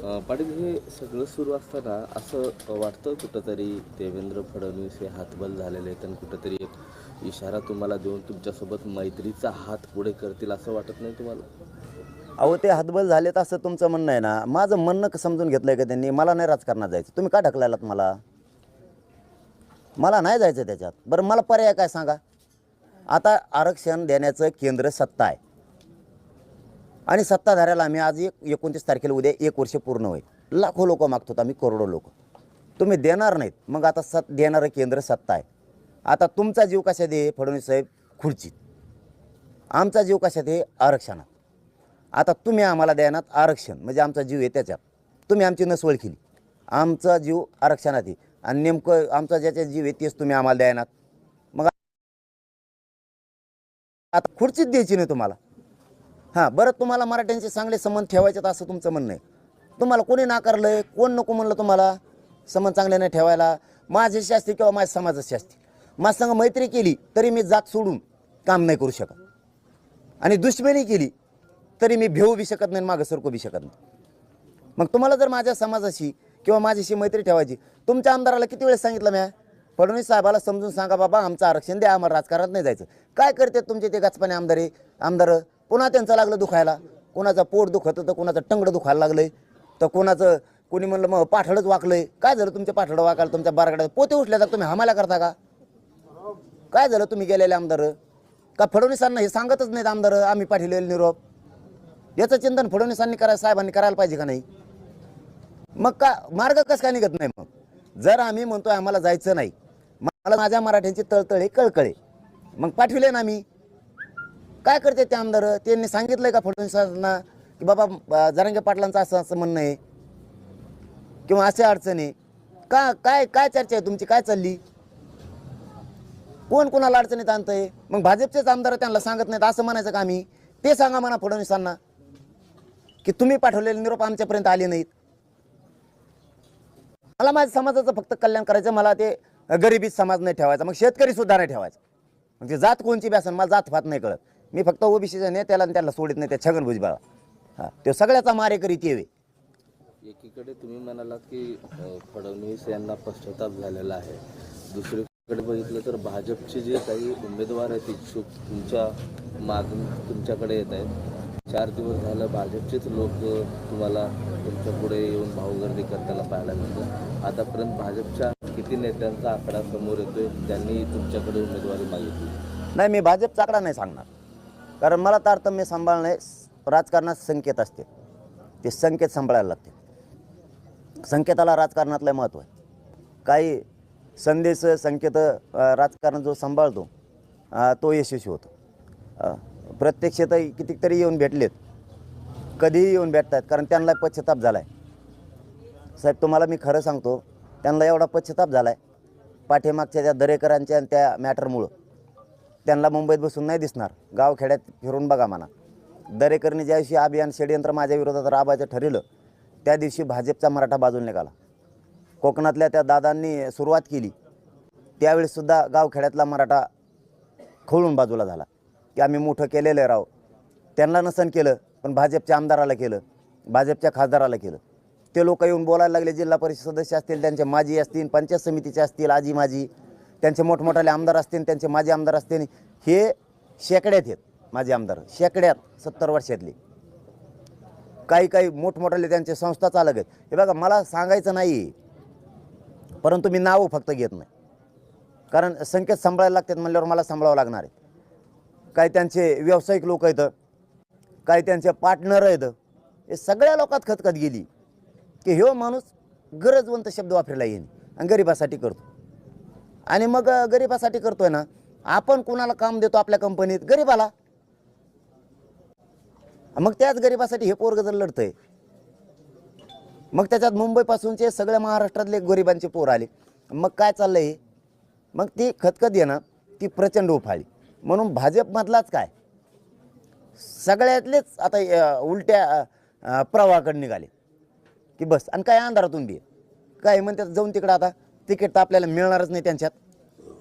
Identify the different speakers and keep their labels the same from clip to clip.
Speaker 1: पाटील हे सगळं सुरू असताना असं वाटतं कुठंतरी देवेंद्र फडणवीस हे हातबल झालेले आहेत आणि कुठंतरी एक इशारा तुम्हाला देऊन तुमच्यासोबत मैत्रीचा हात पुढे करतील असं वाटत नाही तुम्हाला?
Speaker 2: अहो ते हातबल झालेत असं तुमचं म्हणणं आहे ना. माझं म्हणणं समजून घेतलंय का त्यांनी? मला नाही राजकारणात जायचं. तुम्ही का ढकलायलात मला? मला नाही जायचं त्याच्यात. बरं मला पर्याय काय सांगा? आता आरक्षण देण्याचं केंद्र सत्ता आहे. आणि सत्ताधाऱ्याला आम्ही आज एक एकोणतीस तारखेला उद्या एक वर्ष पूर्ण होईल. लाखो लोक मागतो आम्ही करोडो लोक. तुम्ही देणार नाहीत. मग आता सत देणारं केंद्र सत्ता आहे. आता तुमचा जीव कशात आहे? फडणवीस साहेब खुर्चीत. आमचा जीव कशात आहे? आरक्षणात. आता तुम्ही आम्हाला द्यानात आरक्षण. म्हणजे आमचा जीव आहे त्याच्यात. तुम्ही आमची नसवळ केली. आमचा जीव आरक्षणात आहे. आणि नेमकं आमचा ज्याच्या जीव आहे तेच तुम्ही आम्हाला द्यानात मग आता खुर्चीच द्यायची नाही तुम्हाला. हां बरं तुम्हाला मराठ्यांचे चांगले संबंध ठेवायचे असं तुमचं म्हणणं आहे. तुम्हाला कोणी नाकारलं आहे कोण नको म्हणलं तुम्हाला संबंध चांगले नाही ठेवायला? माझ्याशी असतील किंवा माझ्या समाजाशी असतील माझं संग मैत्री केली तरी मी जात सोडून काम नाही करू शकत. आणि दुश्मनी केली तरी मी भेऊ बी शकत नाही आणि मागं सरकू बी शकत नाही. मग तुम्हाला जर माझ्या समाजाशी किंवा माझ्याशी मैत्री ठेवायची तुमच्या आमदाराला किती वेळेस सांगितलं म्या? फडणवीस साहेबाला समजून सांगा बाबा आमचं आरक्षण द्या आम्हाला राजकारणात नाही जायचं. काय करते तुमचे ते गचपाने आमदारे आमदार? पुन्हा त्यांचं लागलं दुखायला. कोणाचं पोट दुखत तर कोणाचं टंगडं दुखायला लागलंय. तर कोणाचं कोणी म्हणलं मग पाठडच वाकलंय. काय झालं तुमच्या पाठडं वाकायला तुमच्या बारगड्यात पोते उठल्या तर तुम्ही हमाला करता का? काय झालं तुम्ही गेलेले आमदार? का फडणवीसांना हे सांगतच नाहीत आमदार आम्ही पाठवलेले निरोप. याचं चिंतन फडणवीसांनी करायला साहेबांनी करायला पाहिजे का नाही? मग का मार्ग कसं काय निघत नाही मग? जर आम्ही म्हणतोय आम्हाला जायचं नाही मला माझ्या मराठ्यांची तळतळे कळकळे. मग पाठविले ना मी काय करते ते आमदार? त्यांनी सांगितलंय का फडणवीसांना की बाबा जरांगे पाटलांचं असं असं म्हणणं आहे. किंवा असे अडचणी का काय काय चर्चा आहे तुमची? काय चालली? कोण कोणाला अडचणीत आणतंय? मग भाजपचेच आमदार त्यांना सांगत नाहीत असं म्हणायचं का आम्ही? ते सांगा म्हणा फडणवीसांना की तुम्ही पाठवलेले निरोप आमच्यापर्यंत आले नाहीत. मला माझ्या समाजाचं फक्त कल्याण करायचं मला ते गरिबी समाज नाही ठेवायचा मग शेतकरी सुद्धा नाही ठेवायचा. मग ते जात कोणची बी असेल मला जात फात नाही कळत. मी फक्त ओबीसीचा नाही त्याला आणि त्याला सोडित नाही त्या छगन भुजबळा. हां तो सगळ्याचा मारेकरी ते
Speaker 1: एकीकडे तुम्ही म्हणालात की फडणवीस यांना पश्चाताप झालेला आहे. दुसरीकडे बघितलं तर भाजपचे जे काही उमेदवार आहेत इच्छुक तुमच्या मागून तुमच्याकडे येत आहेत. चार दिवस झालं भाजपचेच लोक तुम्हाला तुमच्यापुढे येऊन भाऊगर्दी करताना पाहायला मिळतं आतापर्यंत भाजपच्या किती नेत्यांचा आकडा समोर येतोय त्यांनी तुमच्याकडे उमेदवारी मागितली.
Speaker 2: नाही मी भाजपचा आकडा नाही सांगणार. कारण मला तारतम्य सांभाळणे राजकारणात संकेत असते. ते संकेत सांभाळायला लागते. संकेताला राजकारणातलं महत्त्व आहे. काही संदेश संकेत राजकारण जो सांभाळतो तो यशस्वी होतो. प्रत्यक्ष तर कितीतरी येऊन भेटलेत. कधीही येऊन भेटतात कारण त्यांना पश्चाताप झाला आहे साहेब तुम्हाला मी खरं सांगतो त्यांना एवढा पश्चाताप झाला आहे पाठीमागच्या त्या दरेकरांच्या आणि त्या मॅटरमुळं. त्यांना मुंबईत बसून नाही दिसणार. गावखेड्यात फिरून बघा म्हणा. दरेकरने ज्या दिवशी अभियान षडयंत्र माझ्या विरोधात राबायचं ठरवलं त्या दिवशी भाजपचा मराठा बाजूला निघाला. कोकणातल्या त्या दादांनी सुरुवात केली. त्यावेळीसुद्धा गावखेड्यातला मराठा खोळून बाजूला झाला. की आम्ही मोठं केलेलं आहे राव. त्यांना नसन केलं पण भाजपच्या आमदाराला केलं भाजपच्या खासदाराला केलं. ते लोक येऊन बोलायला लागले जिल्हा परिषद सदस्य असतील त्यांचे माजी असतील पंचायत समितीचे असतील आजी माजी त्यांचे मोठमोठाले आमदार असतील त्यांचे माजी आमदार असतील हे शेकड्यात आहेत माझे आमदार. शेकड्यात सत्तर वर्षातले. काही काही मोठमोठाले त्यांचे संस्था चालक आहेत. हे बघा मला सांगायचं नाही परंतु मी नावं फक्त घेत नाही. कारण संकेत सांभाळायला लागतात म्हणल्यावर मला सांभाळावं लागणार आहे. काही त्यांचे व्यावसायिक लोक आहेत काही त्यांचे पार्टनर आहेत हे सगळ्या लोकात खतखत गेली की ह्यो माणूस गरजवंत शब्द वापरायला येईन आणि गरिबासाठी करतो. आणि मग गरिबासाठी करतोय ना आपण कुणाला काम देतो आपल्या कंपनीत? गरिबाला. मग त्याच गरिबासाठी हे पोरग जर लढतंय मग त्याच्यात मुंबईपासूनचे सगळ्या महाराष्ट्रातले गरिबांचे पोर आले. मग काय चाललंय हे? मग ती खतखत आहे ना ती प्रचंड उफाळी म्हणून भाजपमधलाच काय? सगळ्यातलेच आता उलट्या प्रवाहाकडे निघाले. की बस आणि काय अंधारातून बी काय म्हणतात जाऊन तिकडं आता. तिकीट तर आपल्याला मिळणारच नाही त्यांच्यात.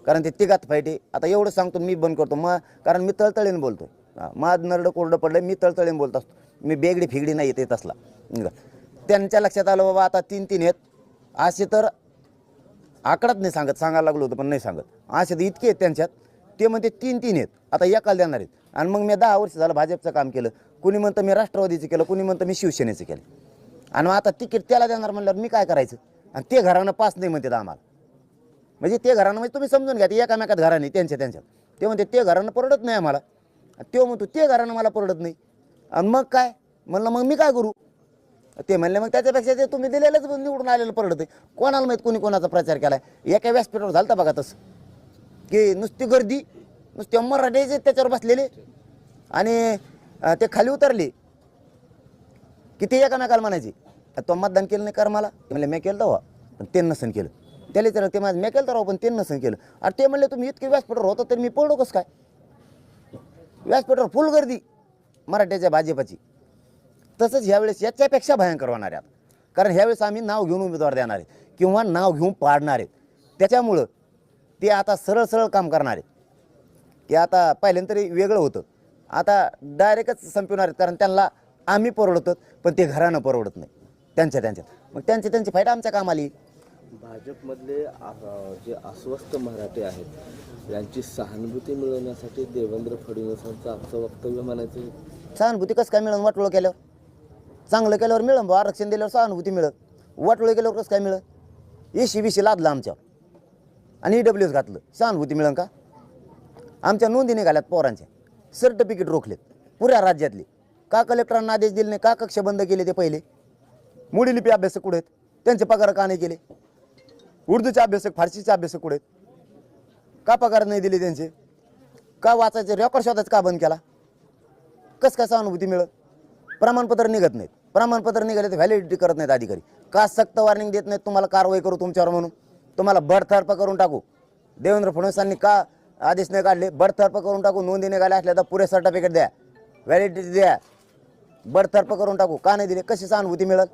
Speaker 2: कारण ते तिघात फाईट आहे. आता एवढं सांगतो मी बंद करतो. मग कारण मी तळतळीने बोलतो माझ नरडं कोरडं पडलं मी तळतळीनं बोलत असतो. मी बेगडी फिगडी नाही येते तसला. त्यांच्या लक्षात आलं बाबा आता तीन तीन आहेत. असे तर आकडाच नाही सांगत सांगायला लागलो होतं पण नाही सांगत. असे तर इतके आहेत त्यांच्यात. ते म्हणते तीन तीन आहेत. आता एकाला देणार आहेत. आणि मग मी दहा वर्ष झालं भाजपचं काम केलं. कुणी म्हणतं मी राष्ट्रवादीचं केलं कुणी म्हणतं मी शिवसेनेचं केलं. आणि मग आता तिकीट त्याला देणार म्हणल्यावर मी काय करायचं? आणि ते घरानं पास नाही म्हणतात आम्हाला. म्हणजे ते घरानं म्हणजे तुम्ही समजून घ्या ते एकामेकात घराने त्यांच्या त्यांच्यात. ते म्हणते ते घरानं परवडत नाही आम्हाला. त्यो तो म्हणतो ते घरानं मला परवडत नाही. आणि मग काय? म्हणलं मग मी काय करू? ते म्हणले मग त्याच्यापेक्षा ते तुम्ही दिलेलंच निवडून आलेलं परवडत कोणाला माहीत कोणी कोणाचा प्रचार केलाय? एका व्यासपीठावर झालं बघा तसं. की नुसती गर्दी नुसते मराठीचे त्याच्यावर बसलेले आणि ते खाली उतरले. की ते एकामेकाला म्हणायचे तो मतदान केलं नाही कर मला. ते म्हणले मी केलं तेव्हा. पण ते नसन केलं. त्याला तर ते माझं मी केलं तर पण ते नसन केलं. अरे ते म्हणले तुम्ही इतके व्यासपीठावर होतं तर मी पळलो कसं काय? व्यासपीठावर फुल गर्दी मराठ्याच्या भाजपाची. तसंच ह्यावेळेस याच्यापेक्षा भयंकर होणार आहेत कारण ह्यावेळेस आम्ही नाव घेऊन उमेदवार देणार आहे किंवा नाव घेऊन पाडणार आहेत. त्याच्यामुळं ते आता सरळ सरळ काम करणार आहेत. ते आता पहिल्यांदा तरी वेगळं होतं. आता डायरेक्टच संपवणार आहेत कारण त्यांना आम्ही परवडतो पण ते घरानं परवडत नाही. त्यांच्या त्यांच्यात मग त्यांचे त्यांची फायदा आमच्या कामाला.
Speaker 1: भाजपमधले आ- जे अस्वस्थ मराठे आहेत यांची सहानुभूती मिळवण्यासाठी देवेंद्र फडणवीसांचं आजचं वक्तव्य म्हणायचं
Speaker 2: सहानुभूती कसं काय मिळेल वाटोळं केल्यावर चांगलं केल्यावर मिळेल बुवा. आरक्षण दिल्यावर सहानुभूती मिळत वाटोळं केल्यावर कसं काय मिळत एशी बीशी लादलं आमच्यावर. आणि ई डब्ल्यू एस घातलं. सहानुभूती मिळेल का? आमच्या नोंदी निघाल्यात पोरांच्या. सर्टिफिकेट रोखलेत. पुऱ्या राज्यातले. का कलेक्टरांना आदेश दिले नाही. का कक्ष बंद केले ते पहिले. मुडी लिपी अभ्यासक कुठे आहेत? त्यांचे पगार का नाही केले उर्दूचे अभ्यासक फारसीचे अभ्यासक कुठे आहेत? का पगार नाही दिले त्यांचे? का वाचायचे? रेकॉर्ड शोधायचं का बंद केला? कसं काय सहानुभूती मिळत? प्रमाणपत्र निघत नाहीत. प्रमाणपत्र निघाले तर व्हॅलिडिटी करत नाहीत अधिकारी. का सक्त वॉर्निंग देत नाहीत? तुम्हाला कारवाई करू तुमच्यावर म्हणून. तुम्हाला बडतर्फ करून टाकू. देवेंद्र फडणवीसांनी का आदेश नाही काढले? बडतर्फ करून टाकू. नोंदी निघाल्या असल्या तर पुरे सर्टिफिकेट द्या. व्हॅलिडिटी द्या. बडतर्फ करून टाकू. का नाही दिले? कशी सहानुभूती मिळत?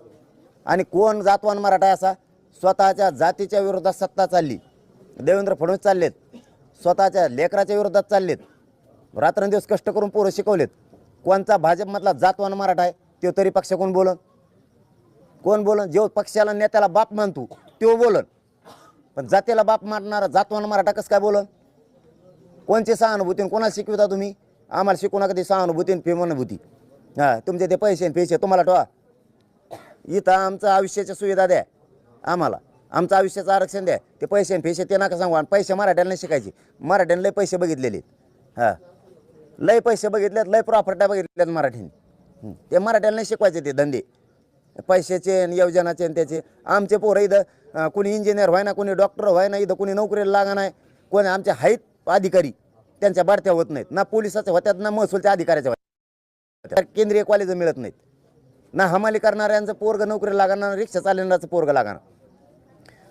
Speaker 2: आणि कोण जातवान मराठा आहे असा? स्वतःच्या जातीच्या विरोधात सत्ता चालली. देवेंद्र फडणवीस चाललेत. स्वतःच्या लेकराच्या विरोधात चाललेत. रात्रंदिवस कष्ट करून पोरं शिकवलेत. कोणचा भाजपमधला जातवान मराठा आहे तो तरी पक्ष कोण बोलन? कोण बोलन? जो पक्षाला नेत्याला बाप मानतो तो बोलन. पण जातीला बाप मानणारा जातवान मराठा कसं काय बोलन? कोणची सहानुभूती आणि कोणाला शिकविता तुम्ही? आम्हाला शिकू नका ती सहानुभूती आणि हां तुमचे ते पैसे आणि पैसे तुम्हाला ठेवा. इथं आमचं आयुष्याच्या सुविधा द्या. आम्हाला. आमचं आयुष्याचं आरक्षण द्या. ते पैसे फेसे पैसे ते नका सांगू. आणि पैसे मराठ्यांना शिकायचे. मराठ्यांना लय पैसे बघितलेले हां. लय पैसे बघितलेत लय प्रॉपर्ट्या बघितल्यात मराठीने ते मराठ्याला शिकवायचे ते धंदे. पैशाचे आणि योजनाचे आणि त्याचे. आमचे पोरं इथं कुणी कोणी इंजिनियर व्हाय ना कोणी डॉक्टर व्हाय ना इथं कोणी नोकरीला लागा नाही. कोणी आमचे आहेत अधिकारी. त्यांच्या बारत्या होत नाहीत. ना पोलिसाच्या होत्यात ना महसूलच्या अधिकाऱ्याच्या होत्या केंद्रीय कॉलेज मिळत नाहीत. ना हमाली करणाऱ्यांचं पोरग नोकरी लागणार ना रिक्षा चालवणाऱ्याचं पोरग लागणार.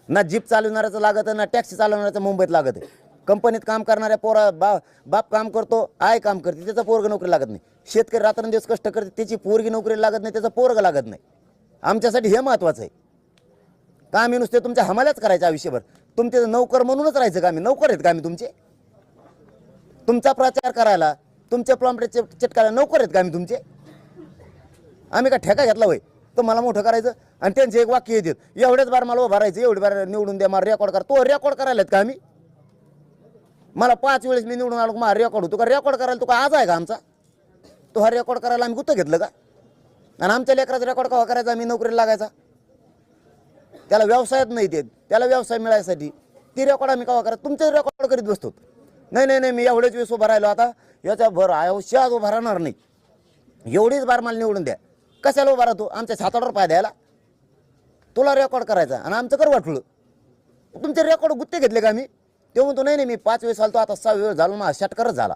Speaker 2: ना जीप चालवणाऱ्याचं लागत ना टॅक्सी चालवणाऱ्याचं मुंबईत लागत आहे. कंपनीत काम करणाऱ्या पोरा बा बाप काम करतो आय काम करते त्याचा पोरग नोकरी लागत नाही. शेतकरी रात्रंदिवस कष्ट करते त्याची पोरगी नोकरी लागत नाही त्याचा पोरग लागत नाही. आमच्यासाठी हे महत्त्वाचं आहे. का आम्ही नुसते तुमच्या हमाल्याच करायचं आयुष्यभर? तुमचे नोकर म्हणूनच राहायचं का आम्ही? नोकर आहेत का आम्ही तुमचे? तुमचा प्रचार करायला तुमच्या प्रॉम्प्ट चिटकायला नोकर आहेत का आम्ही तुमचे? आम्ही का ठेका घेतला होय? तर मला मोठं करायचं आणि त्यांचे एक वाक्य येतात एवढेच बार मला उभा राहायचं एवढे बार निवडून द्या मला रेकॉर्ड करा. तो रेकॉर्ड करायला आहेत का आम्ही? मला पाच वेळेस मी निवडून आलो मला रेकॉर्ड होतो का? रेकॉर्ड करायला तो का आज आहे का आमचा? तो हा रेकॉर्ड करायला आम्ही गुत्त घेतलं का? आणि आमच्या लेकराचा रेकॉर्ड कवा करायचा? आम्ही नोकरीला लागायचा. त्याला व्यवसायात नाही देत. त्याला व्यवसाय मिळायसाठी ती रेकॉर्ड आम्ही कवा करा तुमचे रेकॉर्ड करीत बसतो. नाही नाही नाही मी एवढेच वेळेस उभा राहिलो आता. याच्या भर आयुष्यात उभा राहणार नाही. एवढीच बार मला निवडून द्या. कशाला उभा राहतो? आमच्या छातावर पाय द्यायला. तुला रेकॉर्ड करायचा आणि आमचं कर वाटलं. तुमचे रेकॉर्ड गुत्ते घेतले का आम्ही ते म्हणतो नाही नाही मी पाच वेळेस आलतो आता सहा वेळ झालो मग शटकरच झाला.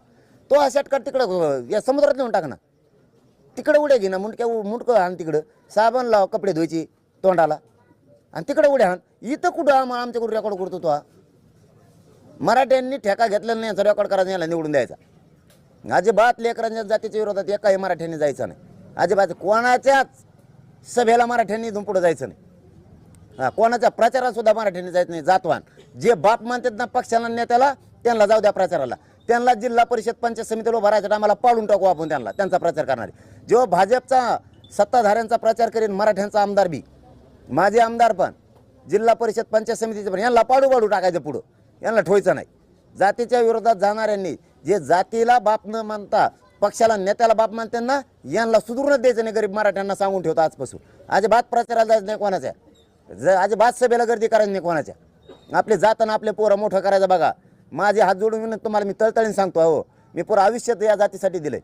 Speaker 2: तो हा शटकर तिकडं या समुद्रात नेऊन टाक ना. तिकडे उड्या घे ना मुंडक्या मुंडकं आण तिकडं. साबण लाव कपडे धुवायचे तोंडाला. आणि तिकडे उड्या आण. इथं कुठं आम आमच्याकडून रेकॉर्ड करतो तो हा? मराठ्यांनी ठेका घेतलेला नाही याचा रेकॉर्ड करायचा याला निवडून द्यायचा. अजिबात लेकरांच्या जातीच्या विरोधात एकाही मराठ्यांनी जायचं नाही. अजिबात कोणाच्याच सभेला मराठ्यांनी इथून पुढं जायचं नाही. हां कोणाच्या प्रचारातसुद्धा मराठ्यांनी जायचं नाही जातवान. जे बाप मानतात ना पक्षाला नेत्याला त्यांना जाऊ द्या प्रचाराला. त्यांना जिल्हा परिषद पंचायत समितीला उभा राहायच्या टायमाला पाडून टाकू आपण त्यांना त्यांचा प्रचार करणारे. जेव्हा भाजपचा सत्ताधाऱ्यांचा प्रचार करीन मराठ्यांचा आमदार बी माझे आमदार पण जिल्हा परिषद पंचायत समितीचे पण यांना पाडू पाडू टाकायचं पुढं. यांना ठोयचं नाही. जातीच्या विरोधात जाणाऱ्यांनी जे जातीला बाप न मानता पक्षाला नेत्याला बाप मानते ना यांना सुधारणच द्यायचं नाही गरीब मराठ्यांना सांगून ठेवतो आजपासून. अजिबात प्रचाराला जायचं नाही कोणाच्या. ज अजिबात सभेला गर्दी करायची नाही कोणाच्या. आपले जाताना आपले पोरं मोठं करायचं बघा. माझे हात जोडून तुम्हाला मी तळतळीने सांगतो हो मी पुरं आयुष्यात या जातीसाठी दिलंय.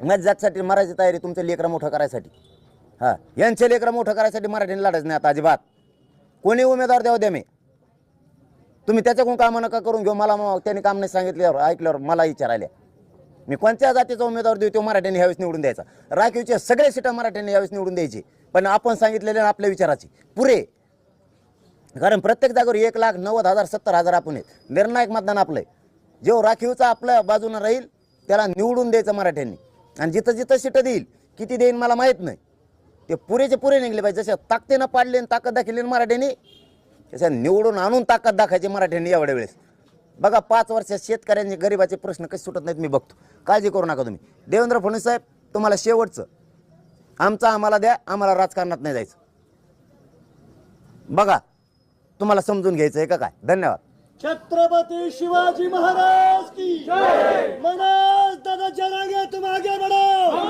Speaker 2: माझ्या जातीसाठी मराठी तयारी तुमचं लेकरं मोठं करायसाठी. हां यांचे लेकरं मोठं करायसाठी मराठीने लढायचं नाही आता अजिबात. कोणी उमेदवार द्यावं द्या मी. तुम्ही त्याच्याकडून कामं नका करून घेऊ. मला मग त्यांनी काम नाही सांगितल्यावर ऐकल्यावर मला विचारायला मी कोणत्या जातीचा उमेदवार देऊ तो मराठ्यांनी ह्यावेळेस निवडून द्यायचा. राखीवचे सगळे सीटा मराठ्यांनी यावेळेस निवडून द्यायची. पण आपण सांगितलेले आपल्या विचाराची. पुरे. कारण प्रत्येक जागेवर एक लाख नव्वद हजार सत्तर हजार आपण आहेत. निर्णायक मतदान आपलं आहे जो राखीवचा आपल्या बाजूनं राहील त्याला निवडून द्यायचं मराठ्यांनी. आणि जिथं जिथं सीटं देईल किती देईन मला माहीत नाही. ते पुरेचे पुरे निघले पाहिजे. जशा ताकदीनं पाडले आणि ताकद दाखवली मराठ्यांनी तशा निवडून आणून ताकद दाखायची मराठ्यांनी एवढ्या वेळेस. बघा पाच वर्षात शेतकऱ्यांचे गरिबाचे प्रश्न कसे सुटत नाहीत मी बघतो. काळजी करू नका तुम्ही. देवेंद्र फडणवीस साहेब तुम्हाला शेवटचं. आमचं आम्हाला द्या आम्हाला राजकारणात नाही जायचं. बघा तुम्हाला समजून घ्यायचं आहे का काय? धन्यवाद.
Speaker 3: छत्रपती शिवाजी महाराज की जय! मनोज दादा जनागे तुम आगे बढ़ो